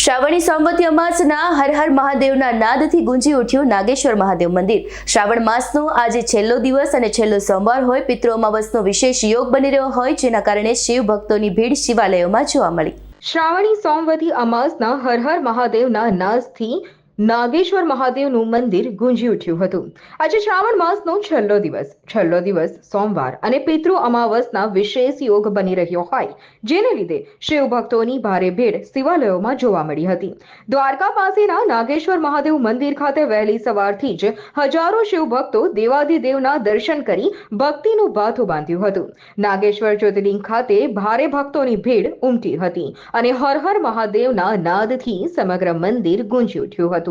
શ્રાવણી સોમવતી અમાસના હર હર મહાદેવના નાદથી ગુંજી ઉઠ્યું નાગેશ્વર મહાદેવ મંદિર. શ્રાવણ માસનો આજે છેલ્લો દિવસ અને છેલ્લો સોમવાર હોય પિતૃ અમાવસનો વિશેષ યોગ બની રહ્યો હોય જેના કારણે શિવ ભક્તોની ભીડ શિવાલયોમાં જોવા મળી. શ્રાવણી સોમવતી અમાસના હર હર મહાદેવના નાદથી નાગેશ્વર મહાદેવનું મંદિર ગુંજી ઉઠ્યું હતું. આજે શ્રાવણ માસનો છેલ્લો દિવસ. છેલ્લો દિવસ સોમવાર અને પિતૃ અમાવસના વિશેષ યોગ બની રહ્યો હોય, જેને લીધે શિવ ભક્તોની ભારે ભીડ શિવાલયોમાં જોવા મળી હતી. દ્વારકા પાસેના નાગેશ્વર મહાદેવ મંદિર ખાતે વહેલી સવારથી જ હજારો શિવ ભક્તો દેવાધિદેવના દર્શન કરી ભક્તિનું ભાથું બાંધ્યું હતું. નાગેશ્વર જ્યોતિર્લિંગ ખાતે ભારે ભક્તોની ભીડ ઉમટી હતી અને હર હર મહાદેવના નાદથી સમગ્ર મંદિર ગુંજી ઉઠ્યું હતું.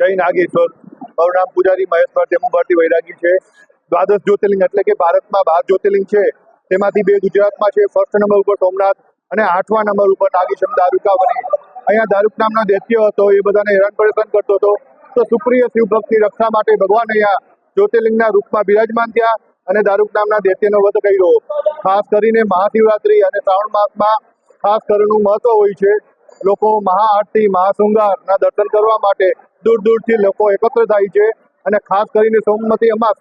જય નાગેશ્વર. મારું નામ પૂજારી મહેશ્વર ભારતી ભારતી વૈરાગી છે. દ્વાદશ જ્યોતિર્લિંગ એટલે કે ભારતમાં બાર જ્યોતિર્લિંગ છે. તેમાંથી બે ગુજરાતમાં છે. ફર્સ્ટ નંબર ઉપર સોમનાથ અને આઠમા નંબર ઉપર નાગેશ્વર દારૂકા બની અહીંયા દારૂક નામનો દૈત્ય હતો. એ બધાને હેરાન પરેશાન કરતો હતો. તો સુપ્રિય શિવ ભક્તિ રક્ષા માટે ભગવાન અહીંયા જ્યોતિર્લિંગના રૂપમાં બિરાજમાન થયા અને દારૂક નામના દૈત્યનો વધ કર્યો. ખાસ કરીને મહાશિવરાત્રી અને શ્રાવણ માસમાં ખાસ કરવાનું મહત્વ હોય છે. લોકો મહાઆરતી મહાશૃંગારના દર્શન કરવા માટે દૂર દૂરથી લોકો એકત્ર થાય છે. અને ખાસ કરીને સોમવતી અમાસ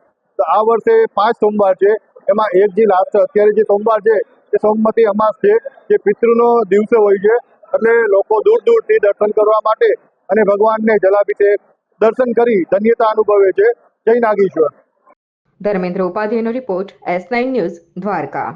આ વર્ષે પાંચ સોમવાર છે. એમાં એક જે લાસ્ટ અત્યારે જે સોમવાર છે, એ સોમવતી અમાસ છે, જે પિતૃનો દિવસે હોય છે. એટલે લોકો દૂર દૂરથી દર્શન કરવા માટે અને ભગવાનને જલાભિષેક, દર્શન કરી ધન્યતા અનુભવે છે. જય Nageshwar. Dharmendra ઉપાધ્યાયનો report S nine news Dwarka.